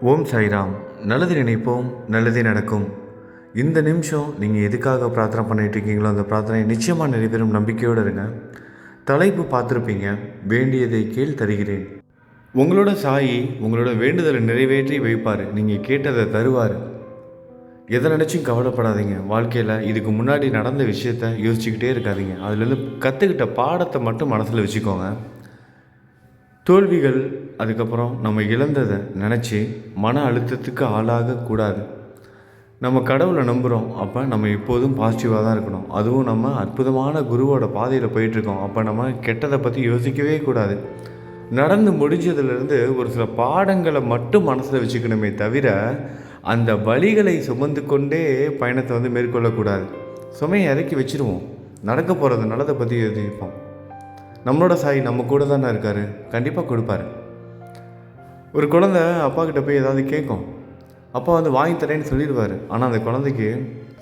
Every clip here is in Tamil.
ஓம் சாய்ராம். நல்லது நினைப்போம் நல்லதே நடக்கும். இந்த நிமிஷம் நீங்கள் எதுக்காக பிரார்த்தனை பண்ணிட்டு இருக்கீங்களோ அந்த பிரார்த்தனை நிச்சயமாக நிறைவேறும் நம்பிக்கையோடு இருங்க. தலைப்பு பார்த்துருப்பீங்க வேண்டியதை கீழ் தருகிறேன். உங்களோட சாயி உங்களோட வேண்டுதலை நிறைவேற்றி வைப்பார். நீங்கள் கேட்டதை தருவார். எதை நினச்சும் கவலைப்படாதீங்க. வாழ்க்கையில் இதுக்கு முன்னாடி நடந்த விஷயத்த யோசிச்சுக்கிட்டே இருக்காதீங்க. அதுலேருந்து கற்றுக்கிட்ட பாடத்தை மட்டும் மனசில் வச்சுக்கோங்க. தோல்விகள் அதுக்கப்புறம் நம்ம இழந்ததை நினச்சி மன அழுத்தத்துக்கு ஆளாகக்கூடாது நம்ம கடவுளை நம்புகிறோம் அப்போ நம்ம எப்போதும் பாசிட்டிவாக தான் இருக்கணும். அதுவும் நம்ம அற்புதமான குருவோட பாதையில் போயிட்டுருக்கோம். அப்போ நம்ம கெட்டதை பற்றி யோசிக்கவே கூடாது. நடந்து முடிஞ்சதுலேருந்து ஒரு சில பாடங்களை மட்டும் மனசில் வச்சுக்கணுமே தவிர அந்த வழிகளை சுமந்து கொண்டே பயணத்தை வந்து மேற்கொள்ளக்கூடாது. சுமையை இறக்கி வச்சிருவோம். நடக்க போகிறது நல்லதை பற்றி யோசிப்போம். நம்மளோட சாய் நம்ம கூட தானே இருக்கார். கண்டிப்பாக கொடுப்பாரு. ஒரு குழந்தை அப்பா கிட்ட போய் ஏதாவது கேட்கும். அப்பா வந்து வாங்கி தரேன்னு சொல்லிடுவார். ஆனால் அந்த குழந்தைக்கு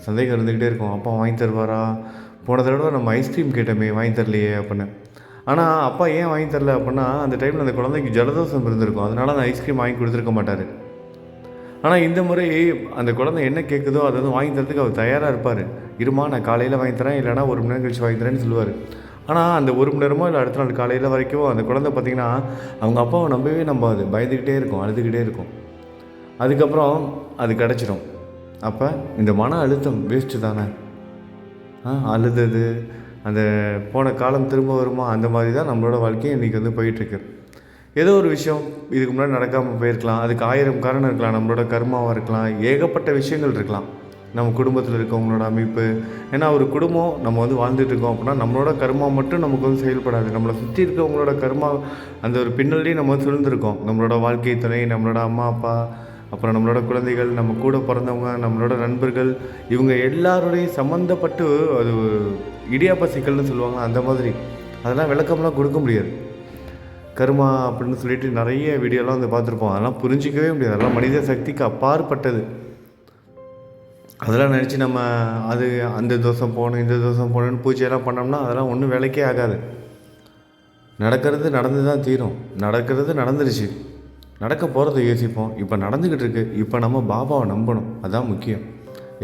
சந்தேகம் இருந்துக்கிட்டே இருக்கும். அப்பா வாங்கி தருவாரா? போன தடவை நம்ம ஐஸ்கிரீம் கேட்டோமே வாங்கி தரலையே அப்படின்னு. ஆனால் அப்பா ஏன் வாங்கி தரல அப்படின்னா அந்த டைமில் அந்த குழந்தைக்கு ஜலதோஷம் இருந்திருக்கும். அதனால் அந்த ஐஸ்கிரீம் வாங்கி கொடுத்துருக்க மாட்டார். ஆனால் இந்த முறை அந்த குழந்தை என்ன கேட்குதோ அதை வந்து வாங்கி தரதுக்கு அவர் தயாராக இருப்பார். இருமா நான் காலையில் வாங்கி தரேன் இல்லைனா ஒரு மணி நேரம் கழிச்சு வாங்கி தரேன்னு சொல்லுவார். ஆனால் அந்த ஒரு மணி நேரமோ இல்லை அடுத்த நாள் காலையில் வரைக்கும் அந்த குழந்தை பார்த்திங்கன்னா அவங்க அப்பாவை நம்பவே நம்பாது. பயந்துக்கிட்டே இருக்கும் அழுதுகிட்டே இருக்கும். அதுக்கப்புறம் அது கிடச்சிடும் அப்போ இந்த மன அழுத்தம் வேஸ்ட்டு தானே? ஆ அழுதது அந்த போன காலம் திரும்ப வருமா? அந்த மாதிரி தான் நம்மளோட வாழ்க்கையை இன்றைக்கி வந்து போயிட்டுருக்கு. ஏதோ ஒரு விஷயம் இதுக்கு முன்னாடி நடக்காமல் போயிருக்கலாம். அதுக்கு ஆயிரம் காரணம் இருக்கலாம். நம்மளோட கர்மாவாக இருக்கலாம். ஏகப்பட்ட விஷயங்கள் இருக்கலாம். நம்ம குடும்பத்தில் இருக்கவங்களோட அமைப்பு. ஏன்னா ஒரு குடும்பம் நம்ம வந்து வாழ்ந்துட்டுருக்கோம் அப்படின்னா நம்மளோட கர்மா மட்டும் நமக்கு வந்து செயல்படாது. நம்மளை சுற்றி இருக்கவங்களோட கர்மா அந்த ஒரு பின்னல்லையும் நம்ம வந்து சுழ்ந்திருக்கோம் நம்மளோட வாழ்க்கை துணை நம்மளோட அம்மா அப்பா அப்புறம் நம்மளோட குழந்தைகள் நம்ம கூட பிறந்தவங்க நம்மளோட நண்பர்கள் இவங்க எல்லாரோடையும் சம்மந்தப்பட்டு அது இடியாப்ப சிக்கல்னு சொல்லுவாங்க அந்த மாதிரி. அதெல்லாம் விளக்கம்லாம் கொடுக்க முடியாது. கருமா அப்படின்னு சொல்லிட்டு நிறைய வீடியோலாம் வந்து பார்த்துருப்போம். அதெல்லாம் புரிஞ்சிக்கவே முடியாது. அதெல்லாம் மனித சக்திக்கு அப்பாற்பட்டது. அதெல்லாம் நினச்சி நம்ம அது அந்த தோசம் போகணும் இந்த தோசம் போகணுன்னு பூஜையெல்லாம் பண்ணோம்னா அதெல்லாம் ஒன்றும் வேலைக்கே ஆகாது. நடக்கிறது நடந்து தான் தீரும். நடக்கிறது நடந்துருச்சு. நடக்க போகிறத யோசிப்போம். இப்போ நடந்துக்கிட்டு இருக்கு. இப்போ நம்ம பாபாவை நம்பணும். அதுதான் முக்கியம்.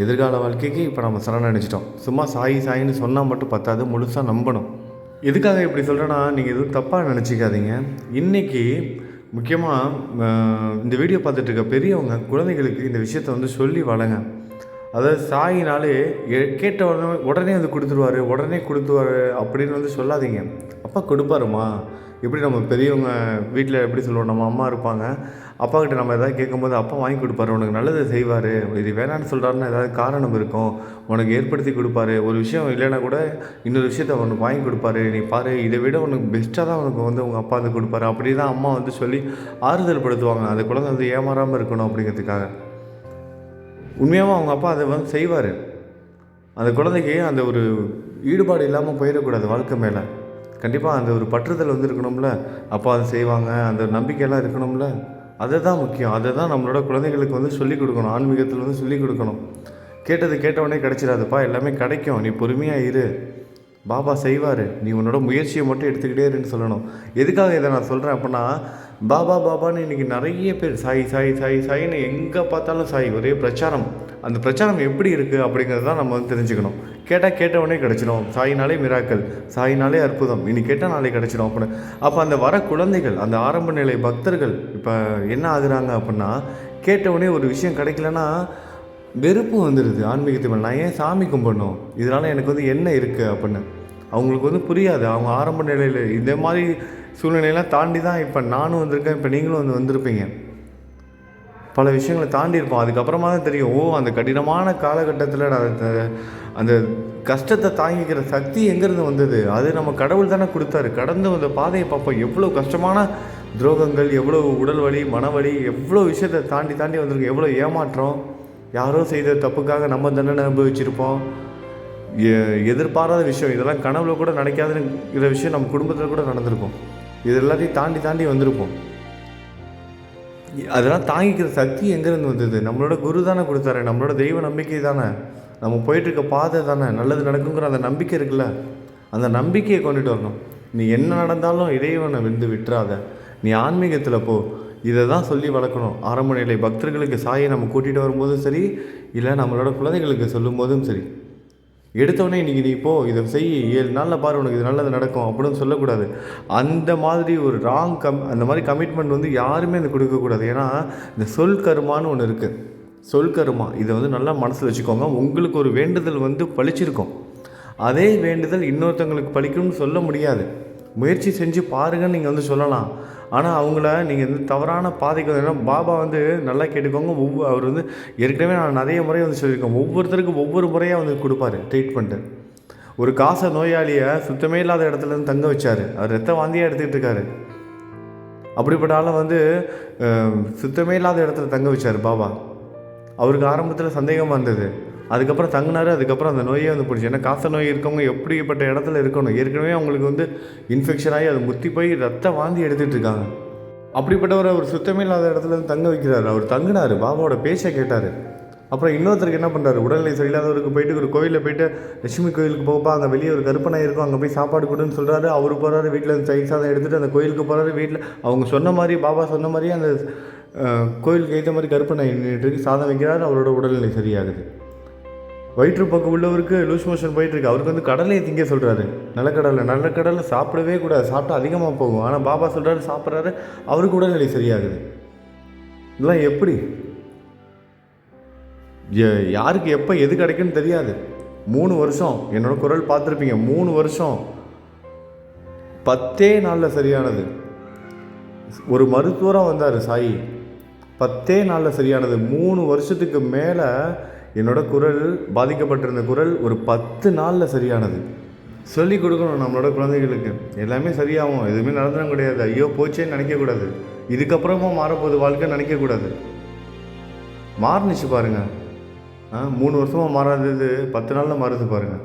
எதிர்கால வாழ்க்கைக்கு இப்போ நம்ம சரணடைச்சிட்டோம் சும்மா சாயி சாயின்னு சொன்னால் மட்டும் பத்தாது. முழுசாக நம்பணும். எதுக்காக இப்படி சொல்கிறேன்னா நீங்கள் எதுவும் தப்பாக நினச்சிக்காதீங்க. இன்றைக்கி முக்கியமாக இந்த வீடியோ பார்த்துட்டு இருக்க பெரியவங்க குழந்தைகளுக்கு இந்த விஷயத்த வந்து சொல்லி வளங்க அதாவது சாயினாலே எ- கேட்ட உடனே உடனே வந்து கொடுத்துருவாரு உடனே கொடுத்துருவாரு அப்படின்னு வந்து சொல்லாதீங்க. அப்பா கொடுப்பாருமா எப்படி நம்ம பெரியவங்க வீட்டில் எப்படி சொல்லுவோம் நம்ம அம்மா இருப்பாங்க. அப்பா கிட்ட நம்ம எதாவது கேட்கும்போது அப்பா வாங்கி கொடுப்பாரு உனக்கு நல்லது செய்வார். இது வேணான்னு சொல்கிறாருன்னா ஏதாவது காரணம் இருக்கும். உனக்கு ஏற்படுத்தி கொடுப்பாரு. ஒரு விஷயம் இல்லைன்னா கூட இன்னொரு விஷயத்த உனக்கு வாங்கி கொடுப்பாரு. நீ பாரு இதை விட உனக்கு பெஸ்ட்டாக தான் உனக்கு வந்து உங்கள் அப்பா வந்து கொடுப்பாரு. அப்படி தான் அம்மா வந்து சொல்லி ஆறுதல் படுத்துவாங்க அந்த குழந்தை வந்து ஏமாறாமல் இருக்கணும் அப்படிங்கிறதுக்காக. உண்மையாகவும் அவங்க அப்பா அதை வந்து செய்வார். அந்த குழந்தைக்கு அந்த ஒரு ஈடுபாடு இல்லாமல் போயிடக்கூடாது வாழ்க்கை மேலே. கண்டிப்பாக அந்த ஒரு பற்றுதல் வந்து இருக்கணும்ல அப்பா அதை செய்வாங்க அந்த நம்பிக்கையெல்லாம் இருக்கணும்ல. அதை தான் முக்கியம். அதை தான் நம்மளோட குழந்தைகளுக்கு வந்து சொல்லிக் கொடுக்கணும். ஆன்மீகத்தில் வந்து சொல்லிக் கொடுக்கணும். கேட்டது கேட்டவொடனே கிடைச்சிடாதுப்பா. எல்லாமே கிடைக்கும். நீ பொறுமையாக இரு. பாபா செய்வார். நீ உன்னோட முயற்சியை மட்டும் எடுத்துக்கிட்டே இருன்னு சொல்லணும். எதுக்காக இதை நான் சொல்கிறேன் அப்படின்னா பாபா பாபான்னு இன்றைக்கி நிறைய பேர் சாய் சாய் சாய் சாயின்னு எங்கே பார்த்தாலும் சாய் ஒரே பிரச்சாரம். அந்த பிரச்சாரம் எப்படி இருக்குது அப்படிங்கிறத தான் நம்ம வந்து தெரிஞ்சுக்கணும். கேட்டால் கேட்டவொடனே கிடச்சிடும். சாயினாலே மிராக்கள் சாயினாலே அற்புதம். இனி கேட்டால் நாளே கிடச்சிடும் அப்படின்னு. அப்போ அந்த வர குழந்தைகள் அந்த ஆரம்ப நிலை பக்தர்கள் இப்போ என்ன ஆகுறாங்க அப்படின்னா கேட்டவுடனே ஒரு விஷயம் கிடைக்கலன்னா வெறுப்பு வந்துடுது ஆன்மீகத்தை மேலே. நான் ஏன் சாமி கும்பிடணும்? இதனால் எனக்கு வந்து என்ன இருக்குது அப்படின்னு. அவங்களுக்கு வந்து புரியாது. அவங்க ஆரம்ப நிலையில் இந்த மாதிரி சூழ்நிலையெல்லாம் தாண்டி தான் இப்போ நானும் வந்திருக்கேன் இப்போ நீங்களும் வந்து வந்திருப்பீங்க. பல விஷயங்களை தாண்டி இருப்போம். அதுக்கப்புறமா தான் தெரியும் ஓ அந்த கடினமான காலகட்டத்தில் அந்த- அந்த கஷ்டத்தை தாங்கிக்கிற சக்தி எங்கேருந்து வந்தது? அது நம்ம கடவுள் தானே கொடுத்தாரு. கடந்து வந்த பாதையை பார்ப்போம். எவ்வளோ கஷ்டமான துரோகங்கள் எவ்வளோ உடல் வலி மனவலி எவ்வளோ விஷயத்தை தாண்டி தாண்டி வந்திருக்கு. எவ்வளோ ஏமாற்றம். யாரோ செய்த தப்புக்காக நம்ம தண்டனை அனுபவிச்சிருப்போம். எ- எதிர்பாராத விஷயம். இதெல்லாம் கனவுல கூட நினைக்காதுங்கிற விஷயம் நம்ம குடும்பத்தில் கூட நடந்திருக்கும். இது எல்லாத்தையும் தாண்டி தாண்டி வந்திருப்போம் அதெல்லாம் தாங்கிக்கிற சக்தி எங்கேருந்து வந்தது? நம்மளோட குரு தானே கொடுத்தாரு. நம்மளோட தெய்வ நம்பிக்கை தானே. நம்ம போயிட்டுருக்க பாதை தானே. நல்லது நடக்குங்கிற அந்த நம்பிக்கை இருக்குல்ல? அந்த நம்பிக்கையை கொண்டுட்டு வரணும். நீ என்ன நடந்தாலும் இறைவனை வந்து விட்டுறாத. நீ ஆன்மீகத்தில் போ. இதை தான் சொல்லி வளர்க்கணும். ஆரம்ப நிலை பக்தர்களுக்கு சாயை நம்ம கூட்டிகிட்டு வரும்போதும் சரி இல்லை நம்மளோட குழந்தைகளுக்கு சொல்லும் போதும் சரி. எடுத்தோடனே இன்றைக்கி நீ போ இதை செய் ஏழு நாளில் பாரு உனக்கு இது நல்லது நடக்கும் அப்படின்னு சொல்லக்கூடாது. அந்த மாதிரி ஒரு ராங் கம் அந்த மாதிரி கமிட்மெண்ட் வந்து யாருமே அது கொடுக்கக்கூடாது ஏன்னா இந்த சொல் கருமான்னு ஒன்று இருக்குது சொல் கருமா இதை வந்து நல்லா மனசில் வச்சுக்கோங்க. உங்களுக்கு ஒரு வேண்டுதல் வந்து பளிச்சிருக்கும் அதே வேண்டுதல் இன்னொருத்தவங்களுக்கு பழிக்கணும்னு சொல்ல முடியாது. முயற்சி செஞ்சு பாருங்கன்னு நீங்கள் வந்து சொல்லலாம். ஆனால் அவங்கள நீங்கள் வந்து தவறான பாதைக்கு வந்து ஏன்னா பாபா வந்து நல்லா கேட்டுக்கோங்க. ஒவ்வொரு அவர் வந்து ஏற்கனவே நான் நிறைய முறை வந்து சொல்லியிருக்கேன். ஒவ்வொருத்தருக்கும் ஒவ்வொரு முறையாக வந்து கொடுப்பாரு ட்ரீட்மெண்ட்டு ஒரு காசை நோயாளியை சுத்தமே இல்லாத இடத்துல இருந்து தங்க வச்சார். அவர் ரத்த வாந்தியாக எடுத்துக்கிட்டு இருக்காரு. அப்படிப்பட்ட ஆளை வந்து சுத்தமே இல்லாத இடத்துல தங்க வச்சார் பாபா. அவருக்கு ஆரம்பத்தில் சந்தேகமாக இருந்தது. அதுக்கப்புறம் தங்கினார் அதுக்கப்புறம் அந்த நோயே வந்து பிடிச்சி. ஏன்னா காச நோய் இருக்கவங்க எப்படிப்பட்ட இடத்துல இருக்கணும்? ஏற்கனவே அவங்களுக்கு வந்து இன்ஃபெக்ஷன் ஆகி அது முத்தி போய் ரத்த வாந்தி எடுத்துகிட்டு இருக்காங்க. அப்படிப்பட்டவர் அவர் சுத்தமே இல்லாத இடத்துல இருந்து தங்க வைக்கிறாரு. அவர் தங்கினார் பாபாவோட பேச்சை கேட்டார். அப்புறம் இன்னொருத்தருக்கு என்ன பண்ணுறாரு உடல்நிலை சரியில்லாதவருக்கு போயிட்டு ஒரு கோயிலில் போயிட்டு லட்சுமி கோயிலுக்கு போப்பா அங்கே வெளியே ஒரு கருப்பனை இருக்கும் அங்கே போய் சாப்பாடு கொடுன்னு சொல்கிறாரு அவர் போகிறாரு வீட்டில் அந்த தயிர் சாதம் எடுத்துகிட்டு அந்த கோயிலுக்கு போகிறாரு வீட்டில் அவங்க சொன்ன மாதிரி பாபா சொன்ன மாதிரியே அந்த கோயிலுக்கு ஏற்ற மாதிரி கருப்பனை நின்றுட்டு சாதம் வைக்கிறாரு. அவரோட உடல்நிலை சரியாகுது. வயிற்றுப்போக்கு உள்ளவருக்கு லூஸ் மோஷன் போயிட்டு இருக்கு. அவருக்கு வந்து கடலையை திங்க சொல்கிறாரு நிலக்கடலை நிலக்கடலை சாப்பிடவே கூடாது. சாப்பிட்டா அதிகமாக போகும். ஆனால் பாபா சொல்கிறாரு சாப்பிட்றாரு அவருக்கு உடல்நிலை சரியாகுது. இதெல்லாம் எப்படி? யாருக்கு எப்போ எது கிடைக்குன்னு தெரியாது. மூணு வருஷம். என்னோட குரல் பார்த்துருப்பீங்க. மூணு வருஷம். பத்தே நாளில் சரியானது. ஒரு மருத்துவராக வந்தார் சாயி. பத்தே நாளில் சரியானது. மூணு வருஷத்துக்கு மேலே என்னோட குரல் பாதிக்கப்பட்டிருந்த குரல் ஒரு பத்து நாளில் சரியானது. சொல்லி கொடுக்கணும் நம்மளோட குழந்தைகளுக்கு. எல்லாமே சரியாகும். எதுவுமே நடந்துடும் கிடையாது ஐயோ போச்சேன்னு நினைக்கக்கூடாது. இதுக்கப்புறமா மாறப்போகுது வாழ்க்கை நினைக்கக்கூடாது. மாறுனுச்சு பாருங்க. ஆ மூணு வருஷமாக மாறாதது பத்து நாளில் மாறுது பாருங்க.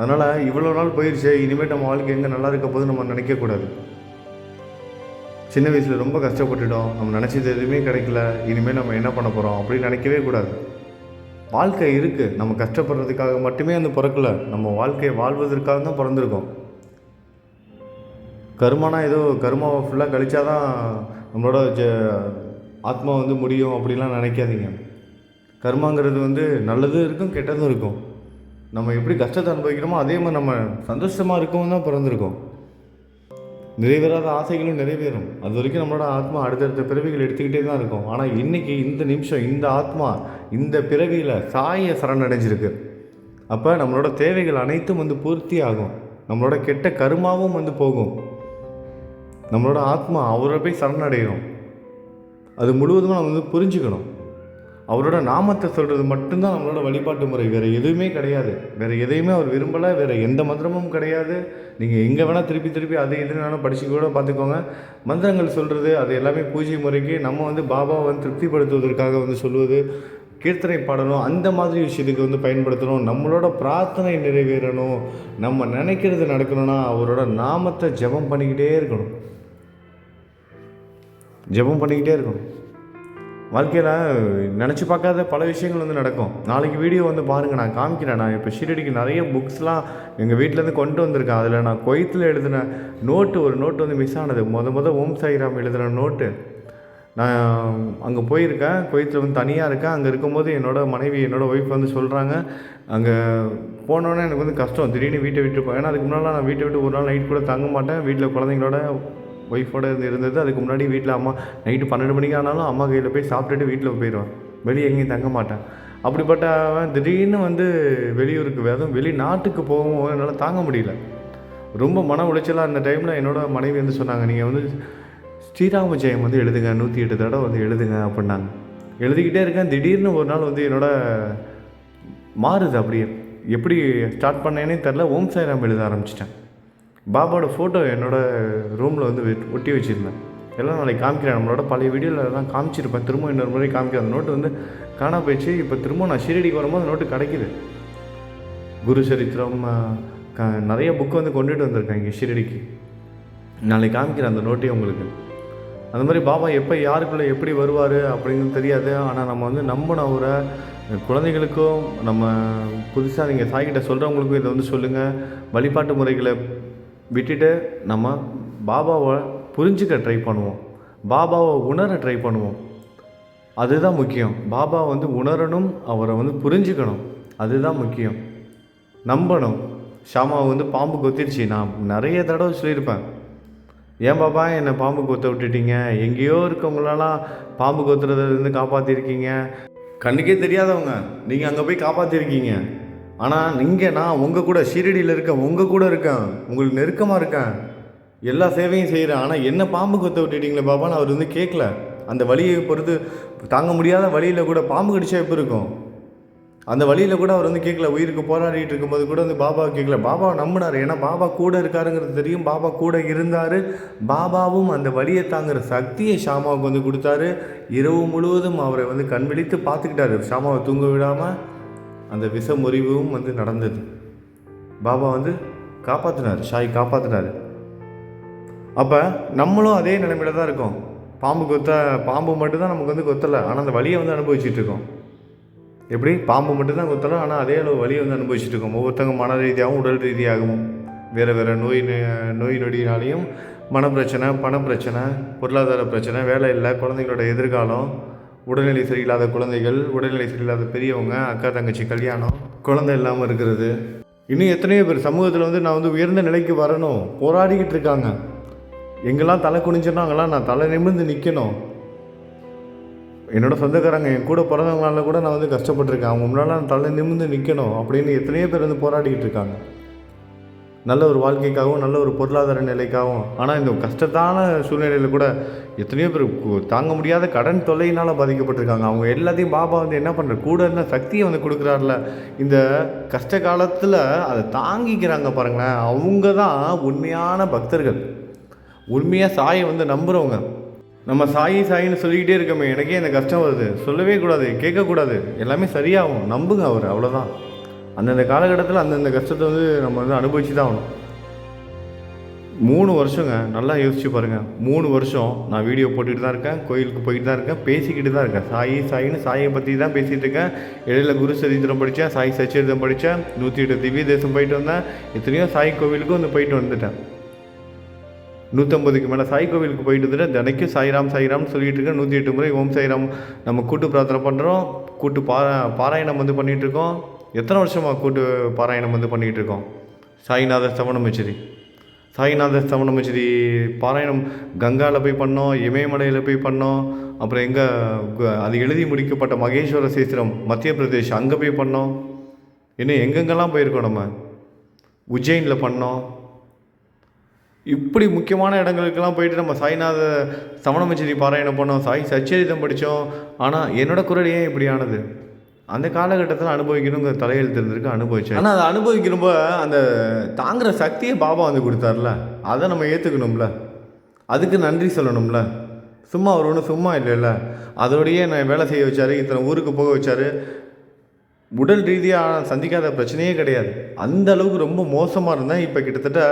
அதனால் இவ்வளோ நாள் போயிடுச்சு இனிமேல் நம்ம வாழ்க்கை எங்கே நல்லா இருக்க போது நம்ம நினைக்கக்கூடாது. சின்ன வயசில் ரொம்ப கஷ்டப்பட்டுட்டோம். நம்ம நினச்சது எதுவுமே கிடைக்கல. இனிமேல் நம்ம என்ன பண்ண போகிறோம் அப்படின்னு நினைக்கவே கூடாது. வாழ்க்கை இருக்குது நம்ம கஷ்டப்படுறதுக்காக மட்டுமே அந்த பிறக்கல. நம்ம வாழ்க்கையை வாழ்வதற்காக தான் பிறந்திருக்கோம். கருமானா ஏதோ கருமாவை ஃபுல்லாக கழிச்சா தான் நம்மளோட ஜ ஆத்மா வந்து முடியும் அப்படிலாம் நினைக்காதீங்க. கர்மாங்கிறது வந்து நல்லதும் இருக்கும் கெட்டதும் இருக்கும். நம்ம எப்படி கஷ்டத்தை அனுபவிக்கிறோமோ அதே மாதிரி நம்ம சந்தோஷமாக இருக்கவும் தான் பிறந்திருக்கோம். நிறைவேறாத ஆசைகளும் நிறைவேறும். அது வரைக்கும் நம்மளோட ஆத்மா அடுத்தடுத்த பிறவிகள் எடுத்துக்கிட்டே தான் இருக்கும். ஆனால் இன்றைக்கி இந்த நிமிஷம் இந்த ஆத்மா இந்த பிறவியில் சாய சரணடைஞ்சிருக்கு. அப்போ நம்மளோட தேவைகள் அனைத்தும் வந்து பூர்த்தி ஆகும். நம்மளோட கெட்ட கருமாவும் வந்து போகும். நம்மளோட ஆத்மா அவரை போய் சரணடையும். அது முழுவதுமாக நம்ம வந்து புரிஞ்சுக்கணும். அவரோட நாமத்தை சொல்கிறது மட்டும்தான் நம்மளோட வழிபாட்டு முறை. வேறு எதுவுமே கிடையாது. வேறு எதையுமே அவர் விரும்பலை. வேறு எந்த மந்திரமும் கிடையாது. நீங்கள் எங்கே வேணால் திருப்பி திருப்பி அது எது வேணாலும் படிச்சு கூட பார்த்துக்கோங்க. மந்திரங்கள் சொல்கிறது அது எல்லாமே பூஜை முறைக்கு நம்ம வந்து பாபாவை வந்து திருப்திப்படுத்துவதற்காக வந்து சொல்லுவது கீர்த்தனை பாடணும் அந்த மாதிரி விஷயத்துக்கு வந்து பயன்படுத்தணும். நம்மளோட பிரார்த்தனை நிறைவேறணும். நம்ம நினைக்கிறது நடக்கணும்னா அவரோட நாமத்தை ஜெபம் பண்ணிக்கிட்டே இருக்கணும். ஜெபம் பண்ணிக்கிட்டே இருக்கணும். வாழ்க்கையில் நினச்சி பார்க்காத பல விஷயங்கள் வந்து நடக்கும். நாளைக்கு வீடியோ வந்து பாருங்கள் நான் காமிக்கிறேன். நான் இப்போ ஷீரடிக்கு நிறைய புக்ஸ்லாம் எங்கள் வீட்டிலேருந்து கொண்டு வந்திருக்கேன். அதில் நான் கொய்த்தில் எழுதின நோட்டு ஒரு நோட்டு வந்து மிஸ் ஆனது. மொதல் முத ஓம் சாய்ராம் எழுதின நோட்டு நான் அங்கே போயிருக்கேன். குவைத்தில் வந்து தனியாக இருக்கேன். அங்கே இருக்கும்போது என்னோட மனைவி என்னோடய ஒய்ஃப் வந்து சொல்கிறாங்க அங்கே போனோன்னே எனக்கு வந்து கஷ்டம். திடீர்னு வீட்டை விட்டு போ ஏன்னா அதுக்கு முன்னால் நான் வீட்டை விட்டு ஒரு நாள் நைட் கூட தங்க மாட்டேன். வீட்டில் குழந்தைங்களோட ஒய்ஃபோட இருந்தது. அதுக்கு முன்னாடி வீட்டில் அம்மா நைட்டு பன்னெண்டு மணிக்கு ஆனாலும் அம்மா கையில் போய் சாப்பிட்டுட்டு வீட்டில் போயிடுவேன். வெளியே எங்கேயும் தங்க மாட்டேன். அப்படிப்பட்ட அவன் திடீர்னு வந்து வெளியூருக்கு அதுவும் வெளிநாட்டுக்கு போகவும் என்னால் தாங்க முடியல. ரொம்ப மன உளைச்சலாக அந்த டைமில் என்னோட மனைவி வந்து சொன்னாங்க நீங்கள் வந்து ஸ்ரீராம ஜெயம் வந்து எழுதுங்க. நூற்றி எட்டு தடவை வந்து எழுதுங்க அப்படின்னாங்க. எழுதிக்கிட்டே இருக்கேன். திடீர்னு ஒரு நாள் வந்து என்னோட மாறுது அப்படியே. எப்படி ஸ்டார்ட் பண்ணேனே தெரில ஓம் சாய்ராம் எழுத ஆரம்பிச்சிட்டேன். பாபாவோட ஃபோட்டோ என்னோட ரூமில் வந்து ஒட்டி வச்சுருந்தேன். எல்லாம் நாளைக்கு காமிக்கிறேன். நம்மளோட பழைய வீடியோவில் எல்லாம் காமிச்சிருப்பேன். திரும்ப இன்னொரு முறை காமிக்கிறேன். அந்த நோட்டு வந்து காணா போயிடுச்சு. இப்போ திரும்ப நான் ஷீரடிக்கு வரும்போது அந்த நோட்டு கிடைக்கிது. குரு சரித்திரம் க நிறைய புக்கு வந்து கொண்டுட்டு வந்திருக்கேன் இங்கே ஷீரடிக்கு. நாளைக்கு காமிக்கிறேன் அந்த நோட்டே உங்களுக்கு. அந்த மாதிரி பாபா எப்போ யாருக்குள்ளே எப்படி வருவார் அப்படின்னு தெரியாது. ஆனால் நம்ம வந்து நம்பின ஒரு குழந்தைகளுக்கும் நம்ம புதுசாக நீங்கள் சாய்கிட்ட சொல்கிறவங்களுக்கும் இதை வந்து சொல்லுங்கள் வழிபாட்டு முறைகளை விட்டுட்டு நம்ம பாபாவை புரிஞ்சுக்க ட்ரை பண்ணுவோம். பாபாவை உணர ட்ரை பண்ணுவோம். அதுதான் முக்கியம். பாபா வந்து உணரணும் அவரை வந்து புரிஞ்சுக்கணும். அதுதான் முக்கியம். நம்பணும். ஷாமாவை வந்து பாம்பு கொத்திடுச்சு நான் நிறைய தடவை சொல்லியிருப்பேன். ஏன் பாப்பா என்னை பாம்பு கொத்த விட்டுட்டீங்க? எங்கேயோ இருக்கவங்களெல்லாம் பாம்பு கொத்துறதுலேருந்து காப்பாற்றிருக்கீங்க கண்ணுக்கே தெரியாதவங்க. நீங்கள் அங்கே போய் காப்பாற்றிருக்கீங்க ஆனால் நீங்கள் நான் உங்கள் கூட ஷீரடியில் இருக்கேன் உங்கள் கூட இருக்கேன் உங்களுக்கு நெருக்கமாக இருக்கேன். எல்லா சேவையும் செய்கிறேன் ஆனால் என்ன பாம்பு கொத்த விட்டுட்டீங்களே பாபான்னு அவர் வந்து கேட்கல அந்த வழியை பொறுத்து தாங்க முடியாத வழியில் கூட பாம்பு கடிச்சா எப்போ இருக்கும்? அந்த வழியில் கூட அவர் வந்து கேட்கல உயிருக்கு போராடிட்டு இருக்கும்போது கூட வந்து பாபா கேட்கல பாபா நம்பினார். ஏன்னா பாபா கூட இருக்காருங்கிறது தெரியும். பாபா கூட இருந்தார். பாபாவும் அந்த வழியை தாங்குற சக்தியை ஷாமாவுக்கு வந்து கொடுத்தாரு. இரவு முழுவதும் அவரை வந்து கண் விழித்து பார்த்துக்கிட்டாரு. ஷாமாவை தூங்க விடாமல் அந்த விஷமுறிவும் வந்து நடந்தது. பாபா வந்து காப்பாற்றினார் ஷாய் காப்பாற்றினார் அப்போ நம்மளும் அதே நிலைமையில தான் இருக்கோம். பாம்பு கொத்த பாம்பு மட்டும்தான் நமக்கு வந்து கொத்தலை ஆனால் அந்த வழியை வந்து அனுபவிச்சுட்டு இருக்கோம். எப்படி? பாம்பு மட்டும்தான் கொத்தலை ஆனால் அதே அளவு வழியை வந்து அனுபவிச்சுட்டு இருக்கோம். ஒவ்வொருத்தவங்க மன ரீதியாகவும் உடல் ரீதியாகவும். வேறு வேறு நோய் நோய் நொடியினாலையும் மனப்பிரச்சனை பணப்பிரச்சனை பொருளாதார பிரச்சனை வேலை இல்லை குழந்தைங்களோட எதிர்காலம் உடல்நிலை சரியில்லாத குழந்தைகள் உடல்நிலை சரியில்லாத பெரியவங்க அக்கா தங்கச்சி கல்யாணம் குழந்தை இல்லாமல் இருக்கிறது இன்னும் எத்தனையோ பேர் சமூகத்தில் வந்து நான் வந்து உயர்ந்த நிலைக்கு வரணும். போராடிக்கிட்டு இருக்காங்க. எங்கெல்லாம் தலை குனிஞ்சனோ அங்கெல்லாம் நான் தலை நிமிர்ந்து நிற்கணும் என்னோடய சொந்தக்காரங்க என் கூட பிறந்தவங்களால கூட நான் வந்து கஷ்டப்பட்டிருக்கேன். அவங்க முன்னால் நான் தலை நிமிர்ந்து நிற்கணும் அப்படின்னு எத்தனையோ பேர் வந்து போராடிக்கிட்டு இருக்காங்க. நல்ல ஒரு வாழ்க்கைக்காகவும் நல்ல ஒரு பொருளாதார நிலைக்காகவும். ஆனால் இந்த கஷ்டத்தான சூழ்நிலையில் கூட எத்தனையோ பேர் தாங்க முடியாத கடன் தொல்லையினால் பாதிக்கப்பட்டிருக்காங்க. அவங்க எல்லாத்தையும் பாபா வந்து என்ன பண்ணுற கூட இருந்த சக்தியை வந்து கொடுக்குறாருல. இந்த கஷ்ட காலத்தில் அதை தாங்கிக்கிறாங்க பாருங்களேன். அவங்க தான் உண்மையான பக்தர்கள். உண்மையாக சாயை வந்து நம்புகிறவங்க நம்ம சாயி சாயின்னு சொல்லிக்கிட்டே இருக்கோமே எனக்கே இந்த கஷ்டம் வருது. சொல்லவே கூடாது கேட்கக்கூடாது. எல்லாமே சரியாகும். நம்புங்க அவர் அவ்வளோதான் அந்தந்த காலகட்டத்தில் அந்தந்த கஷ்டத்தை வந்து நம்ம வந்து அனுபவிச்சு தான் ஆகணும். மூணு வருஷங்க நல்லா யோசிச்சு பாருங்கள் மூணு வருஷம் நான் வீடியோ போட்டுட்டு தான் இருக்கேன் கோயிலுக்கு போயிட்டு தான் இருக்கேன் பேசிக்கிட்டு தான் இருக்கேன். சாயி சாயின்னு சாயை பற்றி தான் பேசிகிட்டு இருக்கேன். இடையில குரு சரித்திரம் படித்தேன் சாய் சச்சரித்திரம் படித்தேன் நூற்றி எட்டு திவ்ய தேசம் போயிட்டு வந்தேன். எத்தனையோ சாய் கோவிலுக்கும் வந்து போயிட்டு வந்துட்டேன். நூற்றம்பதுக்கு மேலே சாய் கோவிலுக்கு போயிட்டு வந்துட்டு தினைக்கும் சாய்ராம் சாய்ராம்னு சொல்லிட்டு இருக்கேன். நூற்றி எட்டு முறை ஓம் சாய்ராம் நம்ம கூட்டு பிரார்த்தனை பண்ணுறோம் கூட்டு பாரா பாராயணம் வந்து பண்ணிகிட்ருக்கோம் எத்தனை வருஷமாக கூட்டு பாராயணம் வந்து பண்ணிகிட்டு இருக்கோம்? சாய்நாதர் சவணமச்சரி சாய்நாதர் சவணமச்சரி பாராயணம் கங்காவில் போய் பண்ணோம் இமயமலையில் போய் பண்ணோம் அப்புறம் எங்கே அது எழுதி முடிக்கப்பட்ட மகேஸ்வர சேஸ்திரம் மத்திய பிரதேஷ் அங்கே போய் பண்ணோம். இன்னும் எங்கெங்கெல்லாம் போயிருக்கோம் நம்ம? உஜ்ஜைனில் பண்ணோம். இப்படி முக்கியமான இடங்களுக்கெல்லாம் போயிட்டு நம்ம சாய்நாத சமணமச்சேரி பாராயணம் பண்ணோம். சாய் சச்சரிதம் படித்தோம். ஆனால் என்னோட குரல் ஏன் இப்படி ஆனது? அந்த காலகட்டத்தில் அனுபவிக்கணுங்கிற தலையெழுத்து இருந்திருக்கு அனுபவிச்சேன். ஆனால் அதை அனுபவிக்கிறப்ப அந்த தாங்குற சக்தியை பாபா வந்து கொடுத்தாருல. அதை நம்ம ஏற்றுக்கணும்ல அதுக்கு நன்றி சொல்லணும்ல. சும்மா அவர் ஒன்றும் சும்மா இல்லைல்ல. அதோடையே நான் வேலை செய்ய வச்சார் இத்தனை ஊருக்கு போக வச்சார். உடல் ரீதியாக சந்திக்காத பிரச்சனையே கிடையாது. அந்த அளவுக்கு ரொம்ப மோசமாக இருந்தேன். இப்போ கிட்டத்தட்ட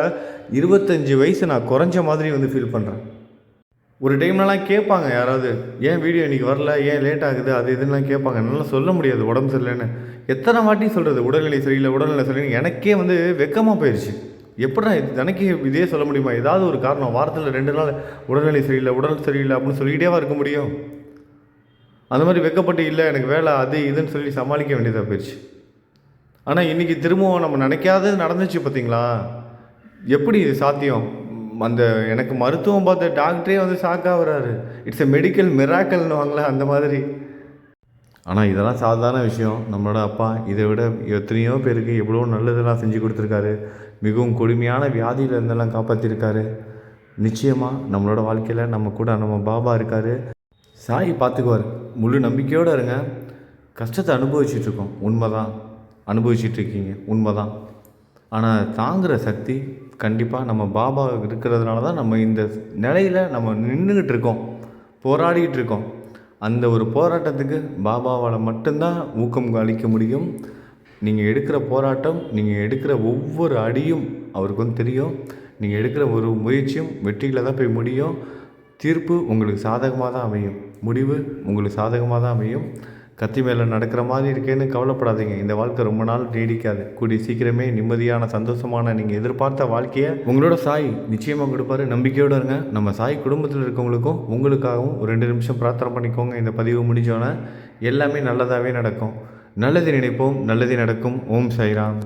இருபத்தஞ்சி வயசு நான் குறைஞ்ச மாதிரி வந்து ஃபீல் பண்ணுறேன் ஒரு டைம்லலாம் கேட்பாங்க யாராவது ஏன் வீடியோ இன்றைக்கி வரல? ஏன் லேட் ஆகுது? அது இதுலாம் கேட்பாங்க. என்னால் சொல்ல முடியாது உடம்பு சரியில்லைன்னு. எத்தனை வாட்டி சொல்கிறது உடல்நிலை சரியில்லை உடல்நிலை சரியில்லை எனக்கே வந்து வெக்கமாக போயிடுச்சு எப்படா இது? எனக்கு இதே சொல்ல முடியுமா? ஏதாவது ஒரு காரணம். வாரத்தில் ரெண்டு நாள் உடல்நிலை சரியில்லை உடல் சரியில்லை அப்படின்னு சொல்லிக்கிட்டேவா இருக்க முடியும்? அந்த மாதிரி வெக்கப்பட்டு இல்லை எனக்கு வேலை அது இதுன்னு சொல்லி சமாளிக்க வேண்டியதாக போயிடுச்சு ஆனால் இன்றைக்கி திரும்பவும் நம்ம நினைக்காதது நடந்துச்சு பார்த்தீங்களா எப்படி இது சாத்தியம்? அந்த எனக்கு மருத்துவம் பார்த்த டாக்டரே வந்து ஷாக்காக வராரு. இட்ஸ் எ மெடிக்கல் மிராக்கல்னுவாங்களே அந்த மாதிரி. ஆனால் இதெல்லாம் சாதாரண விஷயம். நம்மளோட அப்பா இதை விட எத்தனையோ பேருக்கு எவ்வளோ நல்லதெல்லாம் செஞ்சு கொடுத்துருக்காரு. மிகவும் கொடுமையான வியாதியில் இருந்தெல்லாம் காப்பாற்றிருக்காரு நிச்சயமாக நம்மளோட வாழ்க்கையில் நம்ம கூட நம்ம பாபா இருக்கார். சாய் பார்த்துக்குவார். முழு நம்பிக்கையோடு இருங்க. கஷ்டத்தை அனுபவிச்சிட்ருக்கோம் உண்மை தான் அனுபவிச்சிட்ருக்கீங்க இருக்கீங்க. உண்மைதான். ஆனால் தாங்குகிற சக்தி கண்டிப்பாக நம்ம பாபா இருக்கிறதுனால தான் நம்ம இந்த நிலையில் நம்ம நின்றுக்கிட்டு இருக்கோம் போராடிக்கிட்டு இருக்கோம். அந்த ஒரு போராட்டத்துக்கு பாபாவால் மட்டும்தான் ஊக்கம் அளிக்க முடியும். நீங்கள் எடுக்கிற போராட்டம் நீங்கள் எடுக்கிற ஒவ்வொரு அடியும் அவருக்கு வந்து தெரியும். நீங்கள் எடுக்கிற ஒரு முயற்சியும் வெற்றியில் தான் போய் முடியும். தீர்ப்பு உங்களுக்கு சாதகமாக தான் அமையும். முடிவு உங்களுக்கு சாதகமாக தான் அமையும். கத்தி மேலே நடக்கிற மாதிரி இருக்கேன்னு கவலைப்படாதீங்க. இந்த வாழ்க்கை ரொம்ப நாள் நீடிக்காது. கூடிய சீக்கிரமே நிம்மதியான சந்தோஷமான நீங்கள் எதிர்பார்த்த வாழ்க்கையை உங்களோட சாய் நிச்சயமாக கொடுப்பாரு. நம்பிக்கையோடு இருங்க. நம்ம சாய் குடும்பத்தில் இருக்கவங்களுக்கும் உங்களுக்காகவும் ஒரு ரெண்டு நிமிஷம் பிரார்த்தனை பண்ணிக்கோங்க. இந்த பதிவு முடிஞ்சோன்னே எல்லாமே நல்லதாகவே நடக்கும். நல்லது நினைப்போம். நல்லது நடக்கும். ஓம் சாய்ராம்.